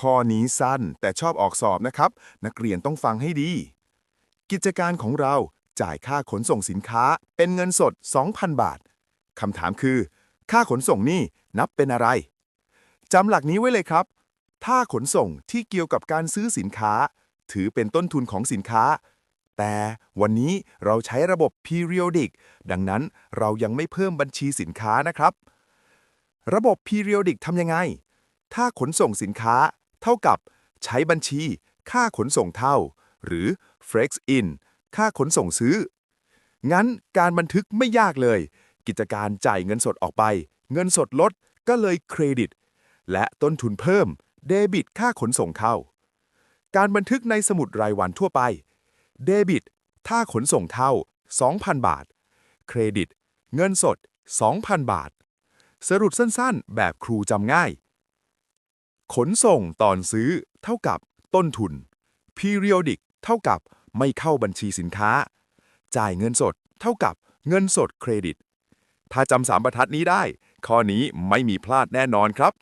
ข้อนี้สั้นแต่ชอบออกสอบนะครับ นักเรียนต้องฟังให้ดี กิจการของเราจ่ายค่าขนส่งสินค้าเป็นเงินสด 2,000 บาทคำถามคือ ค่าขนส่งนี่นับเป็นอะไรจำหลักนี้ไว้เลยครับ ถ้าขนส่งที่เกี่ยวกับการซื้อสินค้า ถือเป็นต้นทุนของสินค้า แต่วันนี้เราใช้ระบบ periodic ดังนั้นเรายังไม่เพิ่มบัญชีสินค้านะครับ ระบบ periodic ทำยังไง ถ้าขนส่งสินค้า เท่ากับใช้บัญชี ค่าขนส่งเท่า หรือ flex in ค่าขนส่งซื้อ งั้นการบันทึกไม่ยากเลย กิจการจ่ายเงินสดออกไป เงินสดลดก็เลยเครดิต และต้นทุนเพิ่ม เดบิต ค่าขนส่งเข้า การบันทึกในสมุดรายวันทั่วไป เดบิตค่าขนส่งเท่า 2,000 บาท เครดิต เงินสด 2,000 บาท สรุปสั้นๆ แบบครูจำง่าย ขนส่งตอนซื้อ เท่ากับ ต้นทุน periodic เท่ากับ ไม่เข้าบัญชีสินค้า จ่ายเงินสด เท่ากับ เงินสดเครดิต ถ้าจำสามบรรทัดนี้ได้ ข้อนี้ไม่มีพลาดแน่นอนครับ